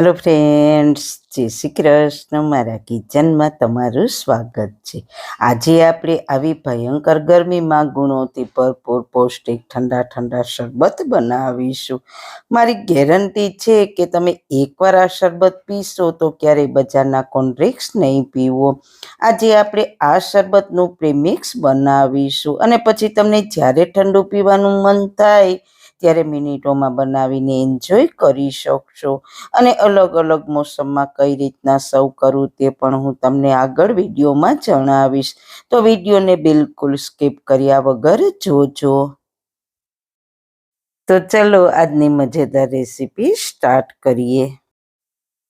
Hello friends જય શ્રી કૃષ્ણ. મારા કિચનમાં તમારું સ્વાગત છે. આજે આપણે આવી ભયંકર ગરમીમાં ગુણોથી ભરપૂર પૌષ્ટિક ઠંડા ઠંડા શરબત બનાવીશું. મારી ગેરંટી છે કે તમે એકવાર આ શરબત પીશો તો ક્યારેય બજારના કોન્ડ્રિક્સ નહીં પીવો. આજે આપણે આ શરબતનું પ્રેમિક્સ બનાવીશું અને પછી તમને જ્યારે ઠંડુ પીવાનું મન થાય ત્યારે મિનિટોમાં બનાવીને એન્જોય કરી શકશો. અને અલગ અલગ મોસમમાં કઈ રીતના સર્વ કરું તે પણ હું તમને આગળ વિડીયોમાં જણાવીશ. તો વિડીયોને બિલકુલ સ્કીપ કર્યા વગર જોજો. તો ચલો આજની મજેદાર રેસીપી સ્ટાર્ટ કરીએ.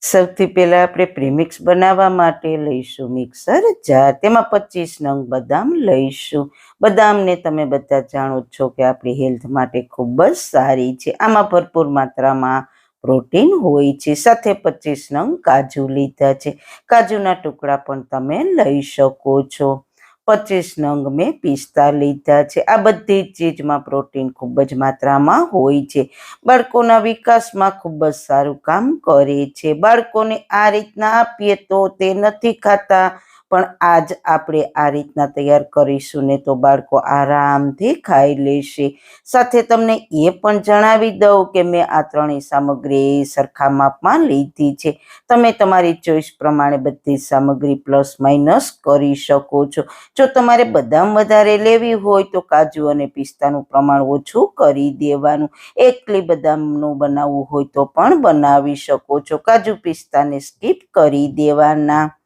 સૌથી પહેલાં આપણે પ્રીમિક્સ બનાવવા માટે લઈશું મિક્સર. જાર તેમાં પચીસ નંગ બદામ લઈશું. બદામને તમે બધા જાણો છો કે આપણી હેલ્થ માટે ખૂબ જ સારી છે. આમાં ભરપૂર માત્રામાં પ્રોટીન હોય છે. સાથે પચીસ નંગ કાજુ લીધા છે. કાજુના ટુકડા પણ તમે લઈ શકો છો. પચીસ નંગ મેં પિસ્તા લીધા છે. આ બધી જ ચીજમાં પ્રોટીન ખૂબ જ માત્રામાં હોય છે. બાળકોના વિકાસમાં ખૂબ જ સારું કામ કરે છે. બાળકોને આ રીતના આપીએ તો તે નથી ખાતા. પણ આજ આપણે આ રીતના તૈયાર કરીશું ને તો બાળકો આરામથી ખાઈ લેશે. સાથે તમને એ પણ જણાવી દઉં કે મેં આ ત્રણેય સામગ્રી સરખા માપમાં લીધી છે. તમે તમારી ચોઈસ પ્રમાણે બધી સામગ્રી પ્લસ માઇનસ કરી શકો છો. જો તમારે બદામ વધારે લેવી હોય તો કાજુ અને પિસ્તાનું પ્રમાણ ઓછું કરી દેવાનું. એકલી બદામનું બનાવવું હોય તો પણ બનાવી શકો છો. કાજુ પિસ્તાને સ્કીપ કરી દેવાના.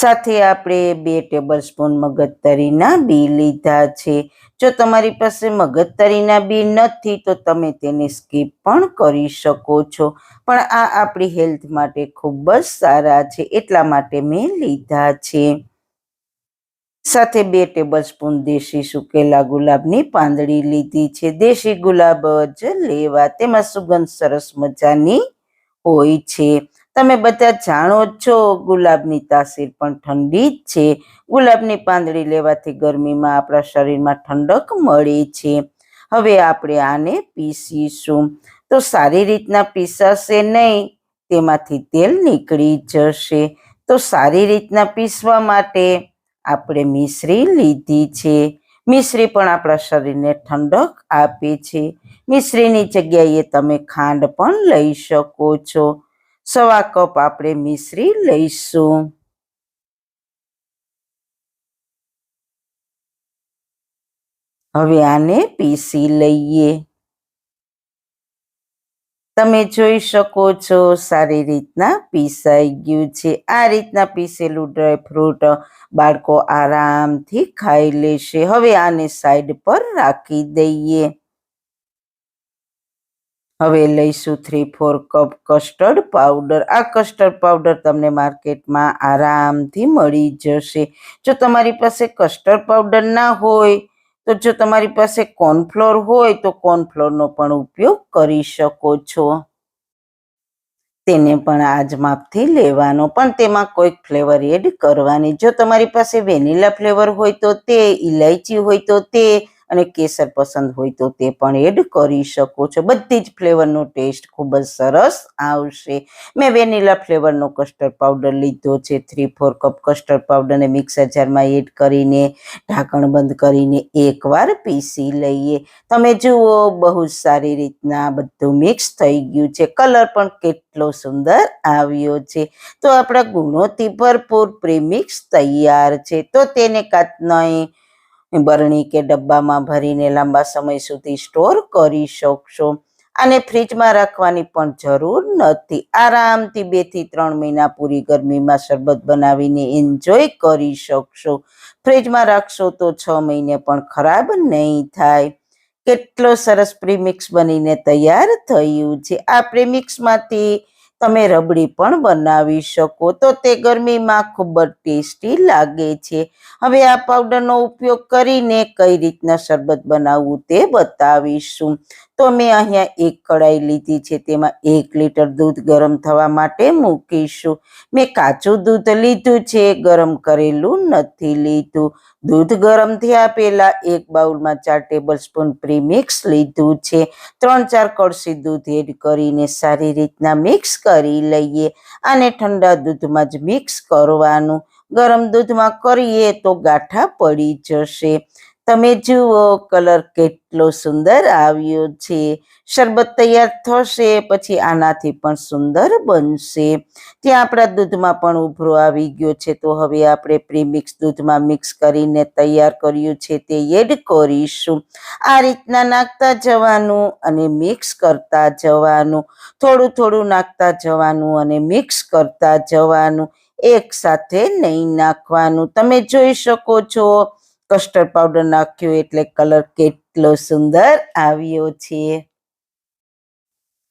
સાથે આપણે બે ટેબલ સ્પૂન મગજતરીના બી લીધા છે. જો તમારી પાસે મગજતરીના બી નથી, તો તમે તેને સ્કીપ પણ કરી શકો છો. પણ આ આપણી હેલ્થ માટે ખૂબ જ સારા છે, એટલા માટે મેં લીધા છે. સાથે બે ટેબલ સ્પૂન દેશી સુકેલા ગુલાબની પાંદડી લીધી છે. દેશી ગુલાબ જ લેવા, તેમાં સુગંધ સરસ મજાની હોય છે. તમે બધા જાણો છો, ગુલાબની તાસીર પણ ઠંડી જ છે. ગુલાબની પાંદડી લેવાથી ગરમીમાં આપણા શરીરમાં ઠંડક મળે છે. હવે આપણે આને પીસીશું. તો સારી રીતના પીસાશે નહીં, તેમાંથી તેલ નીકળી જશે. તો સારી રીતના પીસવા માટે આપણે મિશ્રી લીધી છે. મિશ્રી પણ આપણા શરીરને ઠંડક આપે છે. મિશ્રીની જગ્યાએ તમે ખાંડ પણ લઈ શકો છો. સવા કપ આપણે મિશ્રી લઈશું. હવે આને પીસી લઈએ. તમે જોઈ શકો છો સારી રીતના પીસાઈ ગયું છે. આ રીતના પીસેલું ડ્રાય ફ્રૂટ બાળકો આરામથી ખાઈ લેશે. હવે આને સાઈડ પર રાખી દઈએ. હવે લઈશું three four cup custard powder આ કસ્ટર્ડ પાવડર તમને માર્કેટમાં આરામથી મળી જશે. જો તમારી પાસે કસ્ટર્ડ પાવડર ના હોય, તો જો તમારી પાસે કોર્નફ્લોર હોય, તો કોર્નફ્લોરનો પણ ઉપયોગ કરી શકો છો. તેને પણ આજ માપથી લેવાનો. પણ તેમાં કોઈક ફ્લેવર એડ કરવાની. જો તમારી પાસે વેનીલા ફ્લેવર હોય, તો તે ઇલાયચી હોય, તો તે અને કેસર પસંદ હોય તો તે પણ એડ કરી શકો છો. બધી જ ફ્લેવરનો ટેસ્ટ ખૂબ જ સરસ આવશે. મેં વેનીલા ફ્લેવરનો કસ્ટર્ડ પાવડર લીધો છે. થ્રી, ફોર કપ કસ્ટર્ડ પાવડરને મિક્સર જારમાં એડ કરીને, ઢાંકણ બંધ કરીને એકવાર પીસી લઈએ. તમે જુઓ, બહુ સારી રીતના બધું મિક્સ થઈ ગયું છે. કલર પણ કેટલો સુંદર આવ્યો છે. તો આપણા ગુણોથી ભરપૂર પ્રીમિક્સ તૈયાર છે. તો તેને કાચની બરણી કે ડબ્બામાં ભરીને લાંબા સમય સુધી સ્ટોર કરી શકશો. આને ફ્રીજમાં રાખવાની પણ જરૂર નથી. આરામથી બેથી ત્રણ મહિના પૂરી ગરમીમાં શરબત બનાવીને એન્જોય કરી શકશો. ફ્રીજમાં રાખશો તો છ મહિને પણ ખરાબ નહીં થાય. કેટલો સરસ પ્રીમિક્સ બનીને તૈયાર થયું છે. આ પ્રીમિક્સમાંથી તમે રબડી પણ બનાવી શકો. તો તે ગરમીમાં ખૂબ જ ટેસ્ટી લાગે છે. હવે આ પાવડરનો ઉપયોગ કરીને કઈ રીતના શરબત બનાવવું તે બતાવીશું. તો મેં અહીંયા એક કડાઈ લીધી છે. તેમાં એક લીટર દૂધ ગરમ થવા માટે મૂકીશું. મેં કાચું દૂધ લીધું છે. ગરમ કરેલું નથી લીધું. દૂધ ગરમ થયા પહેલાં એક બાઉલમાં ચાર ટેબલ સ્પૂન પ્રીમિક્સ લીધું છે. ત્રણ ચાર કળસી દૂધ એડ કરીને સારી રીતના મિક્સ કરી લઈએ અને ઠંડા દૂધમાં જ મિક્સ કરવાનું. ગરમ દૂધમાં કરીએ તો ગાંઠા પડી જશે. તમે જુઓ કલર કેટલો સુંદર આવ્યો છે. શરબત તૈયાર થશે, પછી આનાથી પણ સુંદર બનશે. ત્યાં આપણા દૂધમાં પણ ઉભરો આવી ગયો છે. તો હવે આપણે પ્રીમિક્સ દૂધમાં મિક્સ કરીને તૈયાર કર્યું છે તે એડ કરીશું. આ રીતના નાખતા જવાનું અને મિક્સ કરતા જવાનું. થોડું થોડું નાખતા જવાનું અને મિક્સ કરતા જવાનું. એક સાથે નહીં નાખવાનું. તમે જોઈ શકો છો કસ્ટર્ડ પાવડર નાખ્યો એટલે કલર કેટલો સુંદર આવ્યો છે.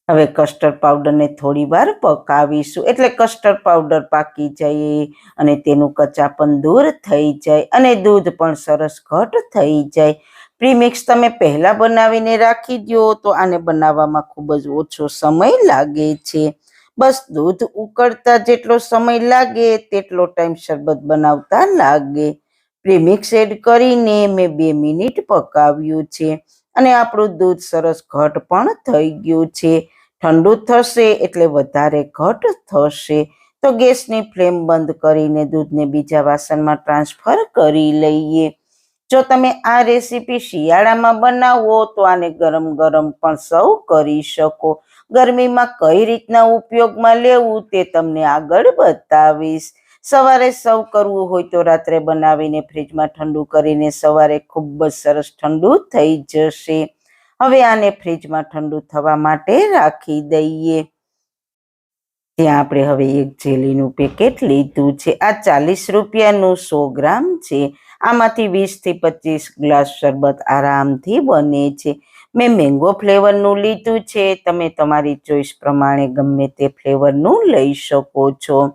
હવે કસ્ટર્ડ પાવડરને થોડી વાર પકાવીશું. એટલે કસ્ટર્ડ પાવડર પાકી જાય અને તેનું કચાપણ દૂર થઈ જાય અને દૂધ પણ સરસ ઘટ થઈ જાય. પ્રીમિક્સ તમે પહેલાં બનાવીને રાખી દો તો આને બનાવવામાં ખૂબ જ ઓછો સમય લાગે છે. બસ દૂધ ઉકળતા જેટલો સમય લાગે, તેટલો ટાઈમ શરબત બનાવતા લાગે. પ્રીમિક્સ એડ કરીને મેં બે મિનિટ પકાવ્યું છે અને આપણું દૂધ સરસ ઘટ પણ થઈ ગયું છે. ઠંડુ થશે એટલે વધારે ઘટ થશે. તો ગેસની ફ્લેમ બંધ કરીને દૂધને બીજા વાસણમાં ટ્રાન્સફર કરી લઈએ. જો તમે આ રેસીપી શિયાળામાં બનાવો તો આને ગરમ ગરમ પણ સૌ કરી શકો. ગરમીમાં કઈ રીતના ઉપયોગમાં લેવું તે તમને આગળ બતાવીશ. સવારે સર્વ કરવું હોય તો રાત્રે બનાવીને ફ્રીજમાં ઠંડુ કરીને સવારે ખૂબ જ સરસ ઠંડુ થઈ જશે. હવે આને ફ્રીજમાં ઠંડુ થવા માટે રાખી દઈએ. ત્યાં આપણે હવે એક જેલીનું પેકેટ લીધું છે. આ ચાલીસ રૂપિયાનું સો ગ્રામ છે. આમાંથી વીસથી પચીસ ગ્લાસ શરબત આરામથી બને છે. મેં મેંગો ફ્લેવરનું લીધું છે. તમે તમારી ચોઈસ પ્રમાણે ગમે તે ફ્લેવરનું લઈ શકો છો.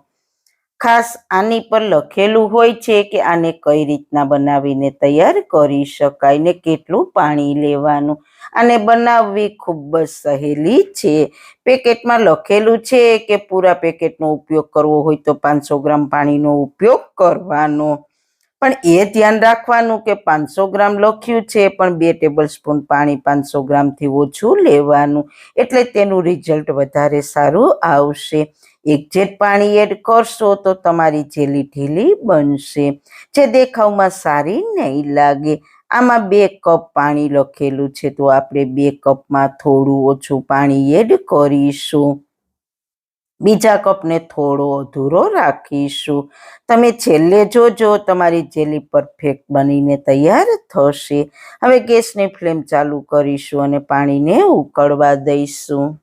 ખાસ આની પર લખેલું હોય છે કે આને કઈ રીતના બનાવીને તૈયાર કરી શકાય ને કેટલું પાણી લેવાનું. આને બનાવવી ખૂબ જ સહેલી છે. પેકેટમાં લખેલું છે કે પૂરા પેકેટનો ઉપયોગ કરવો હોય તો પાંચસો ગ્રામ પાણીનો ઉપયોગ કરવાનો. પણ એ ધ્યાન રાખવાનું કે પાંચસો ગ્રામ લખ્યું છે પણ બે ટેબલ સ્પૂન પાણી પાંચસો ગ્રામથી ઓછું લેવાનું. એટલે તેનું રિઝલ્ટ વધારે સારું આવશે. એક જેટ પાણી એડ કરશો તો તમારી જેલી ઢીલી બનશે. જે દેખાવમાં સારી નહીં લાગે. આમાં બે કપ પાણી લખેલું છે તો આપણે બે કપમાં થોડું ઓછું પાણી એડ કરીશું. બીજા કપને થોડો અધૂરો રાખીશું. તમે છેલ્લે જોજો તમારી જેલી પરફેક્ટ બનીને તૈયાર થશે. હવે ગેસની ફ્લેમ ચાલુ કરીશું અને પાણીને ઉકળવા દઈશું.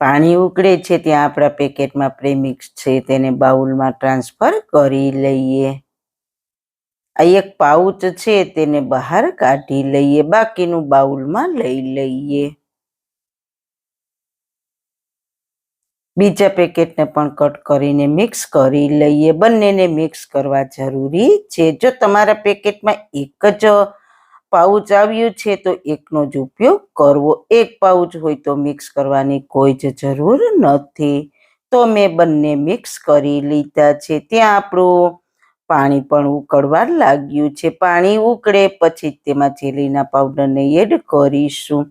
પાણી ઉકળે છે ત્યાં આપણા પેકેટમાં પ્રેમિક્સ છે, તેને બાઉલમાં ટ્રાન્સફર કરી લઈએ. આ એક પાઉચ છે, તેને બહાર કાઢી લઈએ, બાકીનું બાઉલમાં લઈ લઈએ. બીજા પેકેટને પણ કટ કરીને મિક્સ કરી લઈએ. બંનેને મિક્સ કરવા જરૂરી છે. જો તમારા પેકેટમાં એક જ પાઉચ આવ્યું છે તો એકનો જ ઉપયોગ કરવો. એક પાઉચ હોય તો મિક્સ કરવાની કોઈ જ જરૂર નથી. તો મેં બંને મિક્સ કરી લીધા છે. ત્યાં આપણું પાણી પણ ઉકળવા લાગ્યું છે. પાણી ઉકળે પછી તેમાં જેલીના પાવડરને એડ કરીશું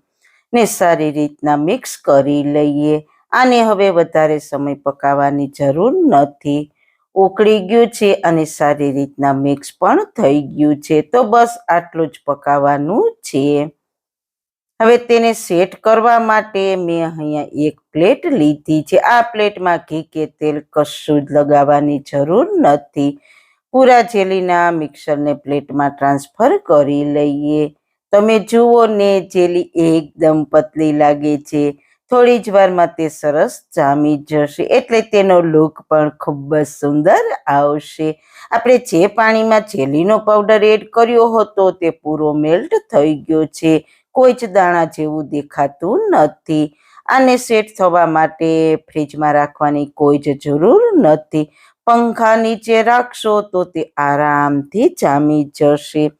ને સારી રીતના મિક્સ કરી લઈએ. આને હવે વધારે સમય પકાવવાની જરૂર નથી. ઉકળી ગયું છે અને સારી રીતના મિક્સ પણ થઈ ગયું છે. તો બસ આટલું જ પકાવવાનું છે. હવે તેને સેટ કરવા માટે મેં અહીંયા એક પ્લેટ લીધી છે. આ પ્લેટમાં ઘી કે તેલ કશું જ લગાવવાની જરૂર નથી. પૂરા જેલીના મિક્સરને પ્લેટમાં ટ્રાન્સફર કરી લઈએ. તમે જુઓ ને જેલી એકદમ પતલી લાગે છે. થોડી જ વારમાં તે સરસ જામી જશે. એટલે તેનો લુક પણ ખૂબ જ સુંદર આવશે. આપણે જે પાણીમાં જેલીનો પાવડર એડ કર્યો હતો તે પૂરો મેલ્ટ થઈ ગયો છે. કોઈ જ દાણા જેવું દેખાતું નથી. આને સેટ થવા માટે ફ્રીજમાં રાખવાની કોઈ જ જરૂર નથી. પંખા નીચે રાખશો તો તે આરામથી જામી જશે.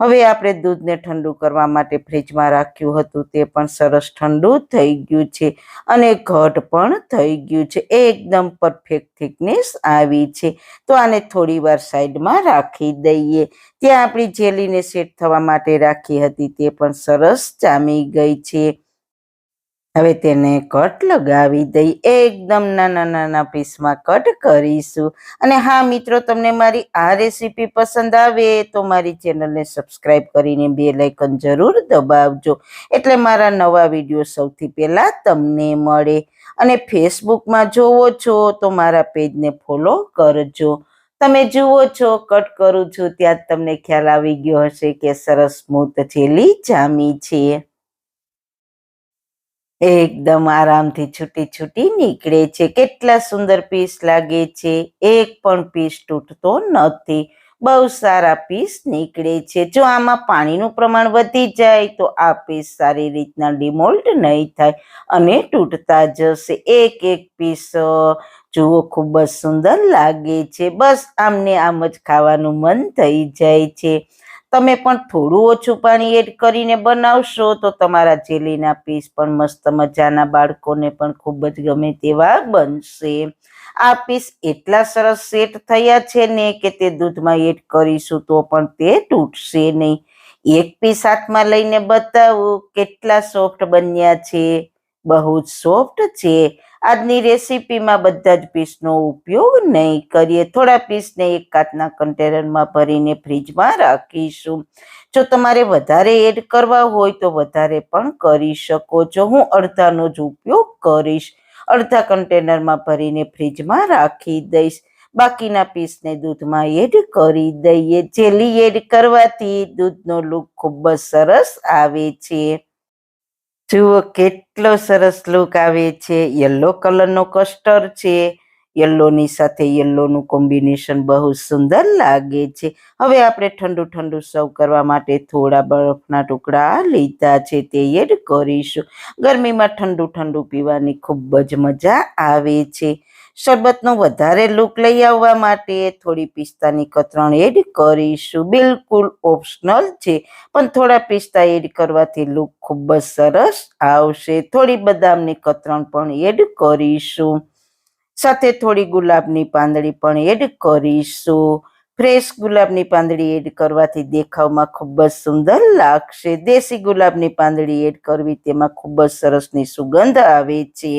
હવે આપણે દૂધને ઠંડુ કરવા માટે ફ્રીજમાં રાખ્યું હતું તે પણ સરસ ઠંડુ થઈ ગયું છે અને ઘટ પણ થઈ ગયું છે. એકદમ પરફેક્ટ થિકનેસ આવી છે. તો આને થોડી વાર સાઈડમાં રાખી દઈએ. ત્યાં આપણી જેલીને સેટ થવા માટે રાખી હતી તે પણ સરસ જામી ગઈ છે. હવે તેને કટ લગાવી દઈ, એકદમ નાના નાના પીસમાં કટ કરીશું. અને હા, મિત્રો, તમને મારી આ રેસીપી પસંદ આવે તો મારી ચેનલને સબસ્ક્રાઇબ કરીને બે લાઇકન જરૂર દબાવજો. એટલે મારા નવા વીડિયો સૌથી પહેલાં તમને મળે. અને ફેસબુકમાં જોવો છો તો મારા પેજને ફોલો કરજો. તમે જુઓ છો, કટ કરું છું, ત્યાં તમને ખ્યાલ આવી ગયો હશે કે સરસ સ્મૂથ જેલી જામી છે. એકદમ આરામથી છૂટી છૂટી નીકળે છે. કેટલા સુંદર પીસ લાગે છે. એક પણ પીસ તૂટતો નથી. બહુ સારા પીસ નીકળે છે. જો આમાં પાણીનું પ્રમાણ વધી જાય, તો આ પીસ સારી રીતના ડિમોલ્ડ નહીં થાય અને તૂટતા જશે. એક એક પીસ જુઓ, ખૂબ જ સુંદર લાગે છે. બસ આમને આમ જ ખાવાનું મન થઈ જાય છે. તમે પણ થોડું ઓછું પાણી એડ કરીને બનાવશો તો તમારા જેલીના પીસ પણ મસ્ત મજાના બાળકોને પણ ખૂબ જ ગમે તેવા બનશે. આ પીસ એટલા સરસ સેટ થયા છે ને કે તે દૂધમાં એડ કરીશું તો પણ તે તૂટશે નહીં. એક પીસ હાથમાં લઈને બતાવું કેટલા સોફ્ટ બન્યા છે. બહુ જ સોફ્ટ છે. આજની રેસીપીમાં બધા જ પીસનો ઉપયોગ નહીં કરીએ. થોડા પીસને એક કાચના કન્ટેનરમાં ભરીને ફ્રીજમાં રાખીશું. જો તમારે વધારે એડ કરવા હોય તો વધારે પણ કરી શકો છો. હું અડધાનો જ ઉપયોગ કરીશ. અડધા કન્ટેનરમાં ભરીને ફ્રીજમાં રાખી દઈશ. બાકીના પીસને દૂધમાં એડ કરી દઈએ. જેલી એડ કરવાથી દૂધનો લુક ખૂબ જ સરસ આવે છે. જુઓ કેટલો સરસ લુક આવે છે. યલો કલરનો કસ્ટર છે. યલ્લોની સાથે યલ્લોનું કોમ્બિનેશન બહુ સુંદર લાગે છે. હવે આપણે ઠંડુ ઠંડુ સર્વ કરવા માટે થોડા બરફના ટુકડા લીધા છે તે એડ કરીશું. ગરમીમાં ઠંડુ ઠંડુ પીવાની ખૂબ જ મજા આવે છે. શરબતનો વધારે લુક લઈ આવવા માટે થોડી પિસ્તાની કતરણ એડ કરીશું. બિલકુલ ઓપ્શનલ છે, પણ થોડા પિસ્તા એડ કરવાથી લુક ખૂબ જ સરસ આવશે. થોડી બદામની કતરણ પણ એડ કરીશું. સાથે થોડી ગુલાબની પાંદડી પણ એડ કરીશું. ફ્રેશ ગુલાબની પાંદડી એડ કરવાથી દેખાવમાં ખૂબ જ સુંદર લાગશે. દેશી ગુલાબની પાંદડી એડ કરવી તેમાં ખૂબ જ સરસની સુગંધ આવે છે.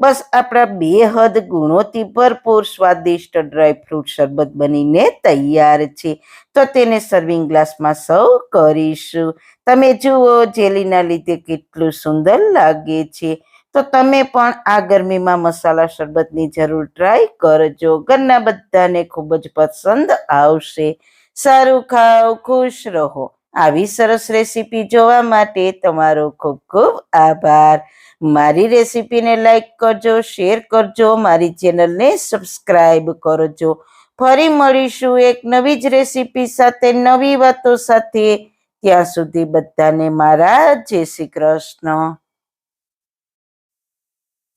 બસ આપણા બેહદ ગુણોથી ભરપૂર સ્વાદિષ્ટ ડ્રાયફ્રૂટ શરબત બનીને તૈયાર છે. તો તેને સર્વિંગ ગ્લાસમાં સર્વ કરીશું. તમે જુઓ જેલીના લીધે કેટલું સુંદર લાગે છે. તો તમે પણ આ ગરમીમાં મસાલા શરબતની જરૂર ટ્રાય કરજો. ઘરના બધાને ખૂબ જ પસંદ આવશે. સારું ખાઓ, ખુશ રહો. આવી સરસ રેસીપી જોવા માટે તમારો ખૂબ ખૂબ આભાર. મારી રેસીપીને લાઈક કરજો, શેર કરજો, મારી ચેનલને સબસ્ક્રાઈબ કરજો. ફરી મળીશું એક નવી જ રેસીપી સાથે, નવી વાતો સાથે. ત્યાં સુધી બધાને મારા જય શ્રી કૃષ્ણ.